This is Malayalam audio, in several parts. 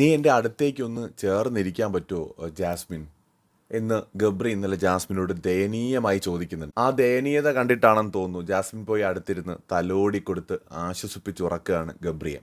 നീ എന്റെ അടുത്തേക്കൊന്ന് ചേർന്നിരിക്കാൻ പറ്റുമോ ജാസ്മിൻ? എന്ന് ഗബ്രി ഇന്നലെ ജാസ്മിനോട് ദയനീയമായി ചോദിക്കുന്നുണ്ട്. ആ ദയനീയത കണ്ടിട്ടാണെന്ന് തോന്നുന്നു. ജാസ്മിൻ പോയി അടുത്തിരുന്ന് തലോടി കൊടുത്ത് ആശ്വസിപ്പിച്ചുറക്കുകയാണ് ഗബ്രിയെ.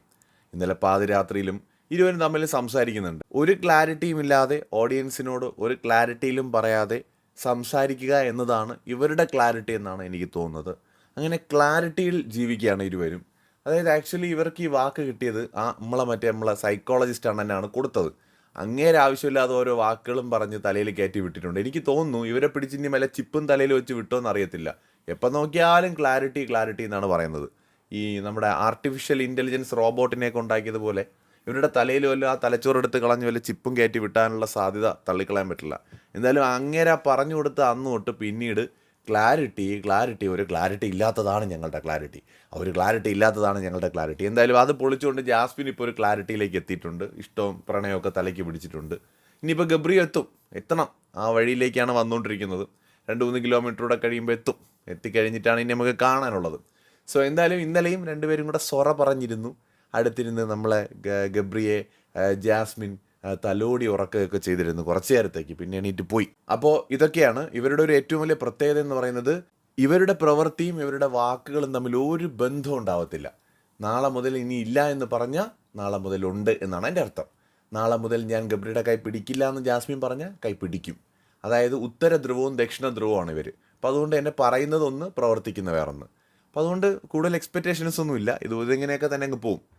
ഇന്നലെ പാതിരാത്രിയിലും ഇരുവരും തമ്മിൽ സംസാരിക്കുന്നുണ്ട്. ഒരു ക്ലാരിറ്റിയും ഇല്ലാതെ ഓഡിയൻസിനോട് ഒരു ക്ലാരിറ്റിയിലും പറയാതെ സംസാരിക്കുക എന്നതാണ് ഇവരുടെ ക്ലാരിറ്റി എന്നാണ് എനിക്ക് തോന്നുന്നത്. അങ്ങനെ ക്ലാരിറ്റിയിൽ ജീവിക്കുകയാണ് ഇരുവരും. അതായത് ആക്ച്വലി ഇവർക്ക് ഈ വാക്ക് കിട്ടിയത് ആ നമ്മളെ മറ്റേ നമ്മളെ സൈക്കോളജിസ്റ്റ് അണ്ണനാണ് കൊടുത്തത്. അങ്ങേരെ ആവശ്യമില്ലാതെ ഓരോ വാക്കുകളും പറഞ്ഞ് തലയിൽ കയറ്റി വിട്ടിട്ടുണ്ട്. എനിക്ക് തോന്നുന്നു ഇവരെ പിടിച്ചിനി മല ചിപ്പും തലയിൽ വെച്ച് വിട്ടോന്ന് അറിയത്തില്ല. എപ്പോൾ നോക്കിയാലും ക്ലാരിറ്റി ക്ലാരിറ്റി എന്നാണ് പറയുന്നത്. ഈ നമ്മുടെ ആർട്ടിഫിഷ്യൽ ഇന്റലിജൻസ് റോബോട്ടിനെയൊക്കെ ഉണ്ടാക്കിയതുപോലെ ഇവരുടെ തലയിൽ വല്ല ആ തലച്ചോറെടുത്ത് കളഞ്ഞ് വല്ല ചിപ്പും കയറ്റി വിട്ടാനുള്ള സാധ്യത തള്ളിക്കളയാൻ പറ്റില്ല. എന്തായാലും അങ്ങേരെ പറഞ്ഞു കൊടുത്ത അന്ന് തൊട്ട് പിന്നീട് ക്ലാരിറ്റി ക്ലാരിറ്റി ഒരു ക്ലാരിറ്റി ഇല്ലാത്തതാണ് ഞങ്ങളുടെ ക്ലാരിറ്റി ഒരു ക്ലാരിറ്റി ഇല്ലാത്തതാണ് ഞങ്ങളുടെ ക്ലാരിറ്റി എന്തായാലും അത് പൊളിച്ചുകൊണ്ട് ജാസ്മിൻ ഇപ്പോൾ ഒരു ക്ലാരിറ്റിയിലേക്ക് എത്തിയിട്ടുണ്ട്. ഇഷ്ടവും പ്രണയമൊക്കെ തലയ്ക്ക് പിടിച്ചിട്ടുണ്ട്. ഇനിയിപ്പോൾ ഗബ്രി എത്തും. എത്തണം. ആ വഴിയിലേക്കാണ് വന്നുകൊണ്ടിരിക്കുന്നത്. രണ്ട് മൂന്ന് കിലോമീറ്ററൂടെ കഴിയുമ്പോൾ എത്തും. എത്തിക്കഴിഞ്ഞിട്ടാണ് ഇനി നമുക്ക് കാണാനുള്ളത്. സോ എന്തായാലും ഇന്നലെയും രണ്ടുപേരും കൂടെ സൊറ പറഞ്ഞിരുന്നു. അടുത്തിരുന്ന് നമ്മളെ ഗബ്രിയെ ജാസ്മിൻ തലോടി ഉറക്കുകയൊക്കെ ചെയ്തിരുന്നു കുറച്ചു നേരത്തേക്ക് പിന്നെ എണീറ്റ് പോയി. അപ്പോൾ ഇതൊക്കെയാണ് ഇവരുടെ ഒരു ഏറ്റവും വലിയ പ്രത്യേകത എന്ന് പറയുന്നത്. ഇവരുടെ പ്രവൃത്തിയും ഇവരുടെ വാക്കുകളും തമ്മിൽ ഒരു ബന്ധവും ഉണ്ടാവത്തില്ല. നാളെ മുതൽ ഇനി ഇല്ല എന്ന് പറഞ്ഞാൽ നാളെ മുതൽ ഉണ്ട് എന്നാണ് എന്റെ അർത്ഥം. നാളെ മുതൽ ഞാൻ ഗബ്രിയുടെ കൈ പിടിക്കില്ല എന്ന് ജാസ്മിൻ പറഞ്ഞാൽ കൈ പിടിക്കും. അതായത് ഉത്തര ധ്രുവവും ദക്ഷിണ ധ്രുവമാണ് ഇവർ അപ്പോൾ അതുകൊണ്ട് എന്നെ പറയുന്നതൊന്ന് പ്രവർത്തിക്കുന്ന വേറൊന്ന്. അപ്പോൾ അതുകൊണ്ട് കൂടുതൽ എക്സ്പെക്റ്റേഷൻസ് ഒന്നുമില്ല. ഇത് ഇതിങ്ങനെയൊക്കെ തന്നെ അങ്ങ് പോവും.